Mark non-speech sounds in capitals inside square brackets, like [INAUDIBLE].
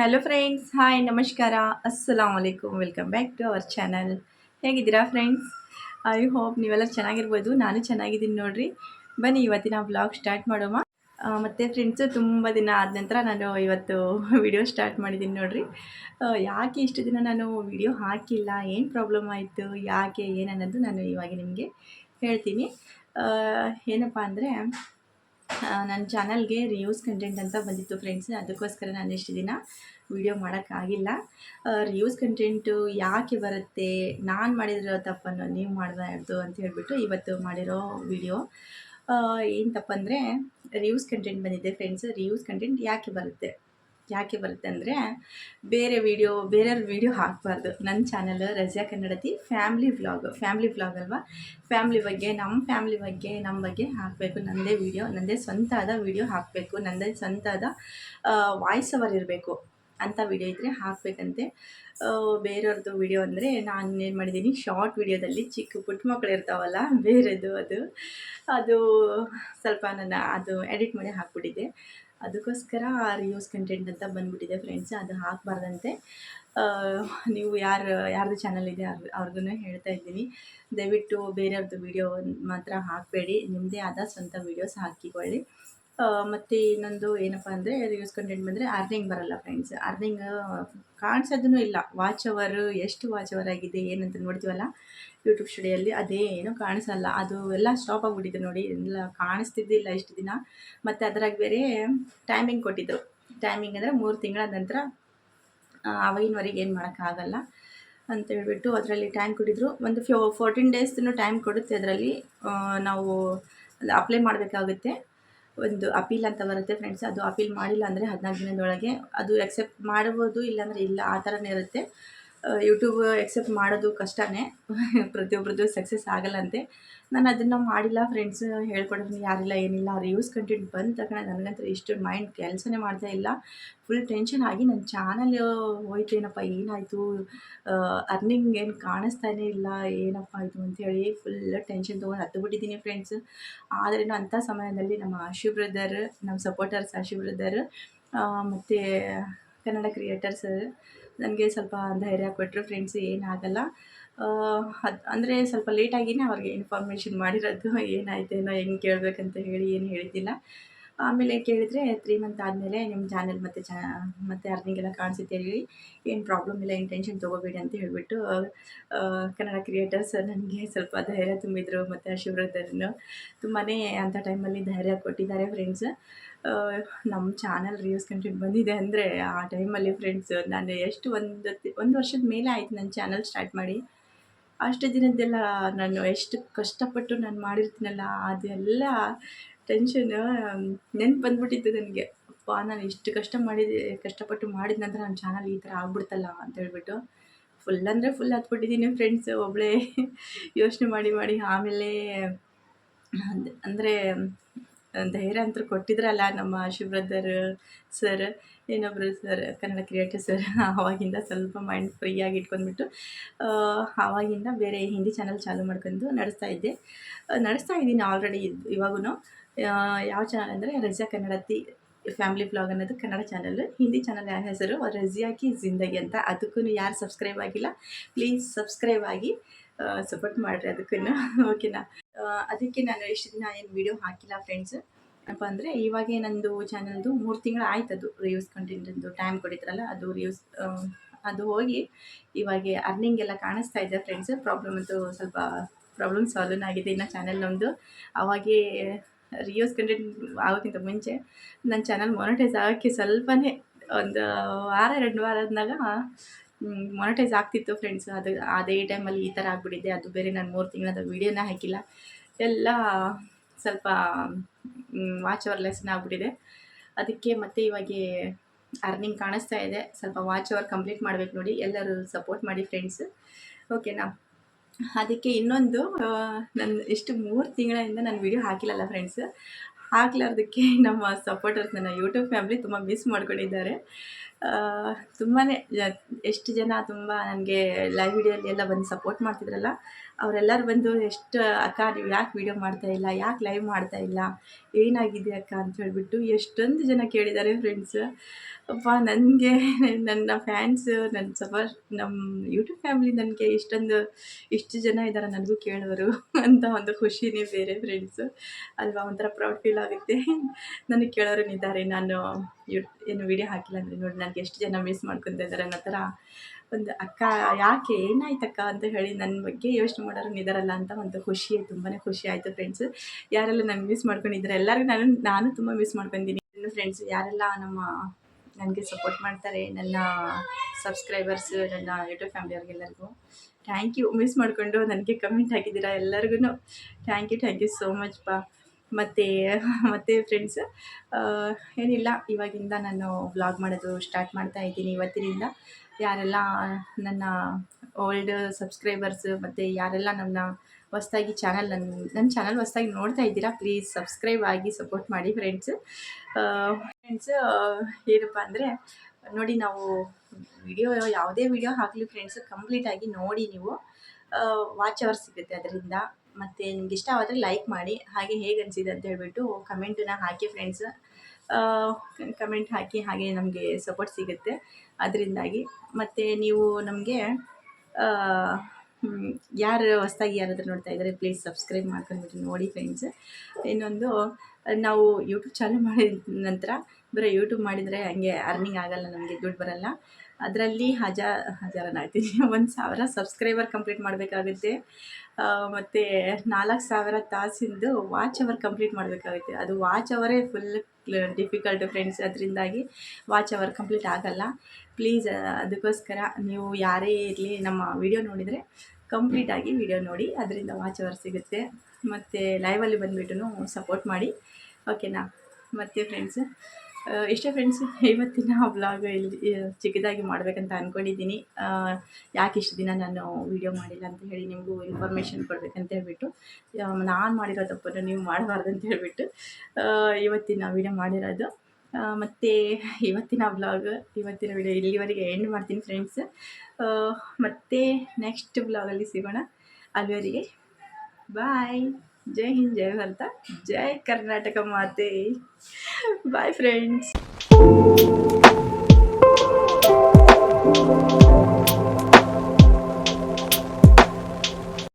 Hello friends hi ನಮಸ್ಕಾರ ಅಸ್ಸಲಾಮ್ ವಲೈಕುಮ್ welcome back to our channel ಹೇಗಿದ್ದೀರಾ ಫ್ರೆಂಡ್ಸ್ ಐ ಹೋಪ್ ನೀವೆಲ್ಲ ಚೆನ್ನಾಗಿರ್ಬೋದು. ನಾನು ಚೆನ್ನಾಗಿದ್ದೀನಿ ನೋಡಿರಿ. ಬನ್ನಿ, ಇವತ್ತಿನ ಬ್ಲಾಗ್ ಸ್ಟಾರ್ಟ್ ಮಾಡೋಮ ಮತ್ತು ಫ್ರೆಂಡ್ಸು ತುಂಬ ದಿನ ಆದ ನಂತರ ನಾನು ಇವತ್ತು ವಿಡಿಯೋ ಸ್ಟಾರ್ಟ್ ಮಾಡಿದ್ದೀನಿ ನೋಡಿರಿ. ಯಾಕೆ ಇಷ್ಟು ದಿನ ನಾನು ವಿಡಿಯೋ ಹಾಕಿಲ್ಲ? ಏನು ಪ್ರಾಬ್ಲಮ್ ಆಯಿತು? ಯಾಕೆ? ಏನನ್ನೋದು ನಾನು ಇವಾಗ ನಿಮಗೆ ಹೇಳ್ತೀನಿ. ಏನಪ್ಪ ಅಂದರೆ ನನ್ನ ಚಾನಲ್ಗೆ ರಿಯೂಸ್ ಕಂಟೆಂಟ್ ಅಂತ ಬಂದಿತ್ತು ಫ್ರೆಂಡ್ಸ್ ಅದಕ್ಕೋಸ್ಕರ ನಾನು ಇಷ್ಟು ದಿನ ವಿಡಿಯೋ ಮಾಡೋಕ್ಕಾಗಿಲ್ಲ ರಿಯೂಸ್ ಕಂಟೆಂಟು ಯಾಕೆ ಬರುತ್ತೆ, ನಾನು ಮಾಡಿರೋ ತಪ್ಪನ್ನು ನೀವು ಮಾಡಬಾರ್ದು ಅಂತ ಹೇಳಿಬಿಟ್ಟು ಇವತ್ತು ಮಾಡಿರೋ ವಿಡಿಯೋ ಏನು ತಪ್ಪಂದರೆ ರಿಯೂಸ್ ಕಂಟೆಂಟ್ ಬಂದಿದೆ ಫ್ರೆಂಡ್ಸ್ ರಿಯೂಸ್ ಕಂಟೆಂಟ್ ಯಾಕೆ ಬರುತ್ತೆ? ಯಾಕೆ ಬರುತ್ತೆ ಅಂದರೆ ಬೇರೆ ವಿಡಿಯೋ ಬೇರೆಯವ್ರ ವಿಡಿಯೋ ಹಾಕಬಾರ್ದು. ನನ್ನ channel Raja Kannadathi family vlog family vlog ಅಲ್ವಾ? ಫ್ಯಾಮ್ಲಿ ಬಗ್ಗೆ ನಮ್ಮ ಫ್ಯಾಮ್ಲಿ ಬಗ್ಗೆ ನಮ್ಮ ಬಗ್ಗೆ ಹಾಕಬೇಕು. ನನ್ನದೇ ವೀಡಿಯೋ ನನ್ನದೇ ಸ್ವಂತದ ವೀಡಿಯೋ ಹಾಕಬೇಕು. ನನ್ನದೇ ಸ್ವಂತದ ವಾಯ್ಸ್ ಅವರ್ ಇರಬೇಕು ಅಂಥ ವಿಡಿಯೋ ಇದ್ದರೆ ಹಾಕಬೇಕಂತೆ. ಬೇರೆಯವ್ರದ್ದು ವಿಡಿಯೋ ಅಂದರೆ ನಾನು ಏನು ಮಾಡಿದ್ದೀನಿ ಶಾರ್ಟ್ ವಿಡಿಯೋದಲ್ಲಿ ಚಿಕ್ಕ ಪುಟ್ಟ ಮಕ್ಕಳು ಇರ್ತಾವಲ್ಲ, ಬೇರೆದು ಅದು. ಅದು ಸ್ವಲ್ಪ ನನ್ನ, ಅದು ಎಡಿಟ್ ಮಾಡಿ ಹಾಕ್ಬಿಟ್ಟಿದ್ದೆ. ಅದಕ್ಕೋಸ್ಕರ ರಿಯೂಸ್ ಕಂಟೆಂಟ್ ಅಂತ ಬಂದ್ಬಿಟ್ಟಿದೆ ಫ್ರೆಂಡ್ಸ್ ಅದು ಹಾಕಬಾರ್ದಂತೆ. ನೀವು ಯಾರು, ಯಾರ್ದು ಚಾನಲ್ ಇದೆ ಅವ್ರದ್ದು ಹೇಳ್ತಾ ಇದ್ದೀನಿ. ದಯವಿಟ್ಟು ಬೇರೆಯವ್ರದ್ದು ವೀಡಿಯೋ ಮಾತ್ರ ಹಾಕಬೇಡಿ. ನಿಮ್ಮದೇ ಆದ ಸ್ವಂತ ವೀಡಿಯೋಸ್ ಹಾಕಿಕೊಳ್ಳಿ. ಮತ್ತು ಇನ್ನೊಂದು ಏನಪ್ಪ ಅಂದರೆ ರಿವ್ಯೂಸ್ ಕಂಟೆಂಟ್ ಬಂದರೆ ಅರ್ನಿಂಗ್ ಬರಲ್ಲ ಫ್ರೆಂಡ್ಸ್ ಅರ್ನಿಂಗ್ ಕಾಣಿಸೋದೂ ಇಲ್ಲ. ವಾಚ್ ಅವರ್ ಎಷ್ಟು ವಾಚ್ ಅವರ್ ಆಗಿದೆ, ಏನಂತ ನೋಡ್ತೀವಲ್ಲ? ಯೂಟ್ಯೂಬ್ ಸ್ಟುಡಿಯೋಲ್ಲಿ ಅದೇನು ಕಾಣಿಸಲ್ಲ. ಅದು ಎಲ್ಲ ಸ್ಟಾಪ್ ಆಗಿಬಿಟ್ಟಿದೆ ನೋಡಿ. ಎಲ್ಲ ಕಾಣಿಸ್ತಿದ್ದಿಲ್ಲ ಇಷ್ಟು ದಿನ. ಮತ್ತು ಅದರಾಗ ಬೇರೆ ಟೈಮಿಂಗ್ ಕೊಟ್ಟಿದ್ದರು ಟೈಮಿಂಗ್ ಅಂದರೆ ಮೂರು ತಿಂಗಳ ನಂತರ ಅವಾಗಿನವರೆಗೆ ಏನು ಮಾಡೋಕ್ಕಾಗಲ್ಲ ಅಂತ ಹೇಳ್ಬಿಟ್ಟು ಅದರಲ್ಲಿ ಟೈಮ್ ಕೊಟ್ಟಿದ್ರು. ಒಂದು ಫೋ ಫೋರ್ಟೀನ್ ಡೇಸ್ನೂ ಟೈಮ್ ಕೊಡುತ್ತೆ ಅದರಲ್ಲಿ. ನಾವು ಅಪ್ಲೈ ಮಾಡಬೇಕಾಗುತ್ತೆ. ಒಂದು ಅಪೀಲ್ ಅಂತ ಬರುತ್ತೆ ಫ್ರೆಂಡ್ಸ್ ಅದು ಅಪೀಲ್ ಮಾಡಿಲ್ಲ ಅಂದರೆ ಹದಿನಾಲ್ಕು ದಿನದೊಳಗೆ ಅದು ಎಕ್ಸೆಪ್ಟ್ ಮಾಡ್ಬೋದು ಇಲ್ಲಾಂದರೆ ಇಲ್ಲ, ಆ ಥರನೇ ಇರುತ್ತೆ. ಯೂಟ್ಯೂಬ್ ಎಕ್ಸೆಪ್ಟ್ ಮಾಡೋದು ಕಷ್ಟನೇ. ಪ್ರತಿಯೊಬ್ಬರದ್ದು ಸಕ್ಸಸ್ ಆಗಲ್ಲಂತೆ. ನಾನು ಅದನ್ನು ಮಾಡಿಲ್ಲ ಫ್ರೆಂಡ್ಸ್ ಹೇಳ್ಕೊಡೋದು ಯಾರಿಲ್ಲ, ಏನಿಲ್ಲ ರಿವ್ಯೂಸ್ ಕಂಟೆಂಟ್ ಬಂದ ತಕ್ಷಣ ನನಗಂತೂ ಇಷ್ಟು ಮೈಂಡ್ ಕೆಲಸನೇ ಮಾಡ್ತಾ ಇಲ್ಲ. ಫುಲ್ ಟೆನ್ಷನ್ ಆಗಿ ನನ್ನ ಚಾನಲ್ ಹೋಯ್ತೇನಪ್ಪ ಏನಾಯಿತು? ಅರ್ನಿಂಗ್ ಏನು ಕಾಣಿಸ್ತಾನೇ ಇಲ್ಲ, ಏನಪ್ಪ ಆಯಿತು ಅಂಥೇಳಿ ಫುಲ್ ಟೆನ್ಷನ್ ತೊಗೊಂಡು ಹತ್ತು ಬಿಟ್ಟಿದ್ದೀನಿ ಫ್ರೆಂಡ್ಸ್ ಆದ್ರೂ ಅಂಥ ಸಮಯದಲ್ಲಿ ನಮ್ಮ ಆಶು ಬ್ರದರ್ ನಮ್ಮ ಸಪೋರ್ಟರ್ಸ್ ಆಶು ಬ್ರದರ್ ಮತ್ತು ಕನ್ನಡ ಕ್ರಿಯೇಟರ್ಸ್ ನನಗೆ ಸ್ವಲ್ಪ ಧೈರ್ಯ ಕೊಟ್ಟರು ಫ್ರೆಂಡ್ಸ್ ಏನಾಗಲ್ಲ ಅದು ಅಂದರೆ ಸ್ವಲ್ಪ ಲೇಟಾಗಿಯೇ ಅವ್ರಿಗೆ ಇನ್ಫಾರ್ಮೇಷನ್ ಮಾಡಿರೋದು. ಏನಾಯ್ತೇನೋ, ಹೆಂಗೆ ಕೇಳಬೇಕಂತ ಹೇಳಿ, ಏನು ಹೇಳಿದ್ದಿಲ್ಲ. ಆಮೇಲೆ ಕೇಳಿದರೆ ತ್ರೀ ಮಂತ್ ಆದಮೇಲೆ ನಿಮ್ಮ ಚಾನೆಲ್ ಮತ್ತು ಚಾ ಮತ್ತು ಅರ್ನಿಂಗ್ ಎಲ್ಲ ಕಾಣಿಸುತ್ತೆ ಹೇಳಿ. ಏನು ಪ್ರಾಬ್ಲಮ್ ಇಲ್ಲ, ಏನು ಟೆನ್ಷನ್ ತೊಗೋಬೇಡಿ ಅಂತ ಹೇಳಿಬಿಟ್ಟು ಕನ್ನಡ ಕ್ರಿಯೇಟರ್ಸ್ ನನಗೆ ಸ್ವಲ್ಪ ಧೈರ್ಯ ತುಂಬಿದರು, ಮತ್ತು ಶಿವರದರ್ನು ತುಂಬಾ ಅಂಥ ಟೈಮಲ್ಲಿ ಧೈರ್ಯ ಕೊಟ್ಟಿದ್ದಾರೆ ಫ್ರೆಂಡ್ಸ್ ನಮ್ಮ ಚಾನಲ್ ರಿವ್ಯೂಸ್ ಕಂಟೆಂಟ್ ಬಂದಿದೆ ಅಂದರೆ ಆ ಟೈಮಲ್ಲಿ ಫ್ರೆಂಡ್ಸ್ ನಾನು ಎಷ್ಟು ಒಂದು ಒಂದು ವರ್ಷದ ಮೇಲೆ ಆಯಿತು ನನ್ನ ಚಾನಲ್ ಸ್ಟಾರ್ಟ್ ಮಾಡಿ. ಅಷ್ಟು ದಿನದ್ದೆಲ್ಲ ನಾನು ಎಷ್ಟು ಕಷ್ಟಪಟ್ಟು ನಾನು ಮಾಡಿರ್ತೀನಲ್ಲ, ಅದೆಲ್ಲ ಟೆನ್ಷನ್ ನೆನ್ಪು ಬಂದ್ಬಿಟ್ಟಿತ್ತು ನನಗೆ. ಅಪ್ಪ, ನಾನು ಇಷ್ಟು ಕಷ್ಟ ಮಾಡಿದೆ, ಕಷ್ಟಪಟ್ಟು ಮಾಡಿದ ನಂತರ ನನ್ನ ಚಾನಲ್ ಈ ಥರ ಆಗ್ಬಿಡ್ತಲ್ಲ ಅಂತ ಹೇಳ್ಬಿಟ್ಟು. ಫುಲ್ ಅಂದರೆ ಫುಲ್ ಹತ್ಬಿಟ್ಟಿದ್ದೀನಿ ಫ್ರೆಂಡ್ಸ್ ಒಬ್ಬಳೇ ಯೋಚನೆ ಮಾಡಿ ಮಾಡಿ, ಆಮೇಲೆ ಅಂದರೆ ಧೈರ್ಯ ಅಂತೂ ಕೊಟ್ಟಿದ್ರಲ್ಲ ನಮ್ಮ ಬ್ರದರ್ ಸರ್ ಇನ್ನೊಬ್ಬರು ಸರ್ ಕನ್ನಡ ಕ್ರಿಯೇಟರ್ ಸರ್ ಆವಾಗಿಂದ ಸ್ವಲ್ಪ ಮೈಂಡ್ ಫ್ರೀಯಾಗಿ ಇಟ್ಕೊಂಡ್ಬಿಟ್ಟು ಆವಾಗಿಂದ ಬೇರೆ ಹಿಂದಿ ಚಾನಲ್ ಚಾಲೂ ಮಾಡ್ಕೊಂಡು ನಡೆಸ್ತಾ ಇದ್ದೆ. ನಡೆಸ್ತಾ ಇದ್ದೀನಿ ಆಲ್ರೆಡಿ ಇವಾಗೂ ಯಾವ ಚಾನಲ್ ಅಂದರೆ ರಜಾ ಕನ್ನಡತಿ ಫ್ಯಾಮಿಲಿ ಬ್ಲಾಗ್ ಅನ್ನೋದು ಕನ್ನಡ ಚಾನಲ್ ಹಿಂದಿ ಚಾನಲ್ ಯಾವ ಹೆಸರು ರಜಿಯಾಕಿ ಜಿಂದಗಿ ಅಂತ. ಅದಕ್ಕೂ ಯಾರು ಸಬ್ಸ್ಕ್ರೈಬ್ ಆಗಿಲ್ಲ ಪ್ಲೀಸ್ ಸಬ್ಸ್ಕ್ರೈಬ್ ಆಗಿ ಸಪೋರ್ಟ್ ಮಾಡಿರಿ ಅದಕ್ಕೂ ಓಕೆನಾ ಅದಕ್ಕೆ ನಾನು ಇಷ್ಟು ದಿನ ಏನು ವೀಡಿಯೋ ಹಾಕಿಲ್ಲ ಫ್ರೆಂಡ್ಸ್ ಏನಪ್ಪ ಅಂದರೆ ಇವಾಗೇ ನಂದು ಚಾನಲ್ದು ಮೂರು ತಿಂಗಳು ಆಯ್ತು ಅದು ರಿವ್ಯೂಸ್ ಕಂಟೆಂಟಿಂದು ಟೈಮ್ ಕೊಟ್ಟಿದ್ರಲ್ಲ ಅದು ರಿವ್ಯೂಸ್ ಅದು ಹೋಗಿ ಇವಾಗ ಅರ್ನಿಂಗ್ ಎಲ್ಲ ಕಾಣಿಸ್ತಾ ಇದೆ ಫ್ರೆಂಡ್ಸ್ ಪ್ರಾಬ್ಲಮ್ ಅಂತೂ ಸ್ವಲ್ಪ ಪ್ರಾಬ್ಲಮ್ ಸಾಲ್ವ್ ಆಗಿದೆ ಇನ್ನು ಚಾನೆಲ್ ನಮ್ಮದು ಅವಾಗೇ ರಿವ್ಯೂಸ್ ಕಂಟೆಂಟ್ ಆಗೋಕ್ಕಿಂತ ಮುಂಚೆ ನನ್ನ ಚಾನಲ್ ಮೊನಟೈಸ್ ಆಗೋಕ್ಕೆ ಸ್ವಲ್ಪನೇ ಒಂದು ವಾರ, ಎರಡು ವಾರ ಆದ್ನಾಗ ಮೊನಟೈಸ್ ಆಗ್ತಿತ್ತು ಫ್ರೆಂಡ್ಸ್ ಅದು, ಅದೇ ಟೈಮಲ್ಲಿ ಈ ಥರ ಆಗಿಬಿಟ್ಟಿದೆ, ಅದು ಬೇರೆ ನಾನು ಮೂರು ತಿಂಗಳದ ವೀಡಿಯೋನೇ ಹಾಕಿಲ್ಲ. ಎಲ್ಲ ಸ್ವಲ್ಪ ವಾಚ್ ಅವರ್ ಲೆಸ್ನ ಆಗಿಬಿಟ್ಟಿದೆ. ಅದಕ್ಕೆ ಮತ್ತೆ ಇವಾಗ ಅರ್ನಿಂಗ್ ಕಾಣಿಸ್ತಾ ಇದೆ. ಸ್ವಲ್ಪ ವಾಚ್ ಅವರ್ ಕಂಪ್ಲೀಟ್ ಮಾಡಬೇಕು ನೋಡಿ. ಎಲ್ಲರೂ ಸಪೋರ್ಟ್ ಮಾಡಿ ಫ್ರೆಂಡ್ಸ್ ಓಕೆನಾ ಅದಕ್ಕೆ ಇನ್ನೊಂದು ನನ್ನ ಇಷ್ಟು ಮೂರು ತಿಂಗಳಿಂದ ನಾನು ವೀಡಿಯೋ ಹಾಕಿಲ್ಲಲ್ಲ ಫ್ರೆಂಡ್ಸ್ ಹಾಕ್ಲಾರ್ದಕ್ಕೆ ನಮ್ಮ ಸಪೋರ್ಟರ್ಸ್ ನನ್ನ ಯೂಟ್ಯೂಬ್ ಫ್ಯಾಮ್ಲಿ ತುಂಬ ಮಿಸ್ ಮಾಡ್ಕೊಂಡಿದ್ದಾರೆ. ತುಂಬಾ ಎಷ್ಟು ಜನ ತುಂಬ ನನಗೆ ಲೈವ್ ವಿಡಿಯೋಲಿ ಎಲ್ಲ ಬಂದು ಸಪೋರ್ಟ್ ಮಾಡ್ತಿದ್ರಲ್ಲ, ಅವರೆಲ್ಲರೂ ಬಂದು ಎಷ್ಟು, ಅಕ್ಕ, ನೀವು ಯಾಕೆ ವೀಡಿಯೋ ಮಾಡ್ತಾ ಇಲ್ಲ? ಯಾಕೆ ಲೈವ್ ಮಾಡ್ತಾ ಇಲ್ಲ? ಏನಾಗಿದೆ ಅಕ್ಕ? ಅಂತ ಹೇಳಿಬಿಟ್ಟು ಎಷ್ಟೊಂದು ಜನ ಕೇಳಿದ್ದಾರೆ ಫ್ರೆಂಡ್ಸ್ ಅಪ್ಪ, ನನಗೆ, ನನ್ನ ಫ್ಯಾನ್ಸ್ ನನ್ನ ಸಪ ನಮ್ಮ ಯೂಟ್ಯೂಬ್ ಫ್ಯಾಮಿಲಿ ನನಗೆ ಇಷ್ಟೊಂದು, ಇಷ್ಟು ಜನ ಇದ್ದಾರೆ ನನಗೂ ಕೇಳೋರು ಅಂತ ಒಂದು ಖುಷಿನೇ ಬೇರೆ ಫ್ರೆಂಡ್ಸು ಅಲ್ವಾ? ಒಂಥರ ಪ್ರೌಡ್ ಫೀಲ್ ಆಗುತ್ತೆ. ನನಗೆ ಕೇಳೋರು ಇದ್ದಾರೆ ನಾನು ಏನು ವೀಡಿಯೋ ಹಾಕಿಲ್ಲ ಅಂದರೆ ನೋಡಿ ನನಗೆ ಎಷ್ಟು ಜನ ಮಿಸ್ ಮಾಡ್ಕೊತಾ ಇದ್ದಾರೆ ಅನ್ನೋ ಥರ ಒಂದು ಅಕ್ಕ, ಯಾಕೆ ಏನಾಯ್ತಕ್ಕ ಅಂತ ಹೇಳಿ ನನ್ನ ಬಗ್ಗೆ ಯೋಚನೆ ಮಾಡೋರು ಇದ್ದಾರಲ್ಲ ಅಂತ ಒಂದು ಖುಷಿ ತುಂಬಾ ಖುಷಿ ಆಯಿತು ಫ್ರೆಂಡ್ಸ್ ಯಾರೆಲ್ಲ ನನಗೆ ಮಿಸ್ ಮಾಡ್ಕೊಂಡಿದ್ದಾರೆ, ಎಲ್ಲರಿಗೂ ನಾನು ನಾನು ತುಂಬ ಮಿಸ್ ಮಾಡ್ಕೊಂಡಿದ್ದೀನಿ. ನನ್ನ ಫ್ರೆಂಡ್ಸ್ ಯಾರೆಲ್ಲ ನಮ್ಮ, ನನಗೆ ಸಪೋರ್ಟ್ ಮಾಡ್ತಾರೆ, ನನ್ನ ಸಬ್ಸ್ಕ್ರೈಬರ್ಸ್ ನನ್ನ ಯೂಟ್ಯೂಬ್ ಫ್ಯಾಮಿಲಿಯವ್ರಿಗೆಲ್ಲರಿಗೂ ಥ್ಯಾಂಕ್ ಯು ಮಿಸ್ ಮಾಡಿಕೊಂಡು ನನಗೆ ಕಮೆಂಟ್ ಹಾಕಿದ್ದೀರಾ ಎಲ್ಲರಿಗೂ. Thank you thank you so much ಪಾ. ಮತ್ತು ಮತ್ತು ಫ್ರೆಂಡ್ಸ್ ಏನಿಲ್ಲ, ಇವಾಗಿಂದ ನಾನು ವ್ಲಾಗ್ ಮಾಡೋದು ಸ್ಟಾರ್ಟ್ ಮಾಡ್ತಾ ಇದ್ದೀನಿ ಇವತ್ತಿನಿಂದ. ಯಾರೆಲ್ಲ, ನನ್ನ ಓಲ್ಡ್ ಸಬ್ಸ್ಕ್ರೈಬರ್ಸ್ ಮತ್ತು ಯಾರೆಲ್ಲ ನನ್ನ ಹೊಸ್ದಾಗಿ ಚಾನಲ್ ನನ್ನ ನನ್ನ ಚಾನಲ್ ಹೊಸ್ದಾಗಿ ನೋಡ್ತಾ ಇದ್ದೀರಾ ಪ್ಲೀಸ್ ಸಬ್ಸ್ಕ್ರೈಬ್ ಆಗಿ ಸಪೋರ್ಟ್ ಮಾಡಿ ಫ್ರೆಂಡ್ಸ್ ಫ್ರೆಂಡ್ಸ್ ಏನಪ್ಪ ಅಂದರೆ, ನೋಡಿ ನಾವು ವಿಡಿಯೋ ಯಾವುದೇ ವಿಡಿಯೋ ಹಾಕಲಿ ಫ್ರೆಂಡ್ಸ್ ಕಂಪ್ಲೀಟಾಗಿ ನೋಡಿ ನೀವು. ವಾಚ್ ಅವರ್ ಸಿಗುತ್ತೆ ಅದರಿಂದ. ಮತ್ತು ನಿಮ್ಗೆ ಇಷ್ಟವಾದರೆ ಲೈಕ್ ಮಾಡಿ. ಹಾಗೆ ಹೇಗೆ ಅನಿಸಿದೆ ಅಂತ ಹೇಳಿಬಿಟ್ಟು ಕಮೆಂಟನ್ನ ಹಾಕಿ ಫ್ರೆಂಡ್ಸ್ ಕಮೆಂಟ್ ಹಾಕಿ ಹಾಗೆ ನಮಗೆ ಸಪೋರ್ಟ್ ಸಿಗುತ್ತೆ. ಅದರಿಂದಾಗಿ ಮತ್ತು ನೀವು ನಮಗೆ ಯಾರು ಹೊಸ್ದಾಗಿ ಯಾರಾದರೂ ನೋಡ್ತಾ ಇದ್ದಾರೆ ಪ್ಲೀಸ್ ಸಬ್ಸ್ಕ್ರೈಬ್ ಮಾಡ್ಕೊಂಡ್ಬಿಟ್ಟು ನೋಡಿ ಫ್ರೆಂಡ್ಸ್ ಇನ್ನೊಂದು, ನಾವು ಯೂಟ್ಯೂಬ್ ಚಾಲು ಮಾಡಿದ ನಂತರ, ಬರೀ ಯೂಟ್ಯೂಬ್ ಮಾಡಿದರೆ ಹಂಗೆ ಅರ್ನಿಂಗ್ ಆಗೋಲ್ಲ, ನಮಗೆ ದುಡ್ಡು ಬರೋಲ್ಲ. ಅದರಲ್ಲಿ ಹಜಾ ಹಜಾರನ ಆಗ್ತೀನಿ [LAUGHS] ಒಂದು ಸಾವಿರ ಸಬ್ಸ್ಕ್ರೈಬರ್ ಕಂಪ್ಲೀಟ್ ಮಾಡಬೇಕಾಗುತ್ತೆ. ಮತ್ತು ನಾಲ್ಕು ಸಾವಿರ ತಾಸಿಂದು ವಾಚ್ ಅವರ್ ಕಂಪ್ಲೀಟ್ ಮಾಡಬೇಕಾಗುತ್ತೆ. ಅದು ವಾಚ್ ಅವರೇ ಫುಲ್ ಡಿಫಿಕಲ್ಟ್ ಫ್ರೆಂಡ್ಸ್ ಅದರಿಂದಾಗಿ ವಾಚ್ ಅವರ್ ಕಂಪ್ಲೀಟ್ ಆಗೋಲ್ಲ. ಪ್ಲೀಸ್ ಅದಕ್ಕೋಸ್ಕರ ನೀವು ಯಾರೇ ಇರಲಿ ನಮ್ಮ ವಿಡಿಯೋ ನೋಡಿದರೆ ಕಂಪ್ಲೀಟಾಗಿ ವಿಡಿಯೋ ನೋಡಿ, ಅದರಿಂದ ವಾಚ್ ಅವರ್ ಸಿಗುತ್ತೆ. ಮತ್ತು ಲೈವಲ್ಲಿ ಬಂದುಬಿಟ್ಟು ಸಪೋರ್ಟ್ ಮಾಡಿ. ಓಕೆನಾ ಮತ್ತು ಫ್ರೆಂಡ್ಸ್ ಇಷ್ಟೇ ಫ್ರೆಂಡ್ಸ್ ಇವತ್ತಿನ ವ್ಲಾಗ್ ಇಲ್ಲಿ ಚಿಕ್ಕದಾಗಿ ಮಾಡಬೇಕಂತ ಅಂದ್ಕೊಂಡಿದ್ದೀನಿ ಯಾಕೆ ಇಷ್ಟು ದಿನ ನಾನು ವೀಡಿಯೋ ಮಾಡಿಲ್ಲ ಅಂತ ಹೇಳಿ ನಿಮಗೂ ಇನ್ಫಾರ್ಮೇಷನ್ ಕೊಡಬೇಕಂತ ಹೇಳ್ಬಿಟ್ಟು ನಾನು ಮಾಡಿರೋ ತಪ್ಪನ್ನು ನೀವು ಮಾಡಬಾರ್ದು ಅಂತ ಹೇಳ್ಬಿಟ್ಟು ಇವತ್ತಿನ ವೀಡಿಯೋ ಮಾಡಿರೋದು. ಮತ್ತು ಇವತ್ತಿನ ವ್ಲಾಗ್ ಇವತ್ತಿನ ವಿಡಿಯೋ ಇಲ್ಲಿವರೆಗೆ ಎಂಡ್ ಮಾಡ್ತೀನಿ ಫ್ರೆಂಡ್ಸ್ ಮತ್ತು ನೆಕ್ಸ್ಟ್ ವ್ಲಾಗಲ್ಲಿ ಸಿಗೋಣ. ಅಲ್ಲಿವರೆಗೆ ಬಾಯ್ ಜೈ ಹಿಂದ್ ಜೈ ಭಾರತ ಜೈ ಕರ್ನಾಟಕ ಮಾತೆ ಬಾಯ್ ಫ್ರೆಂಡ್ಸ್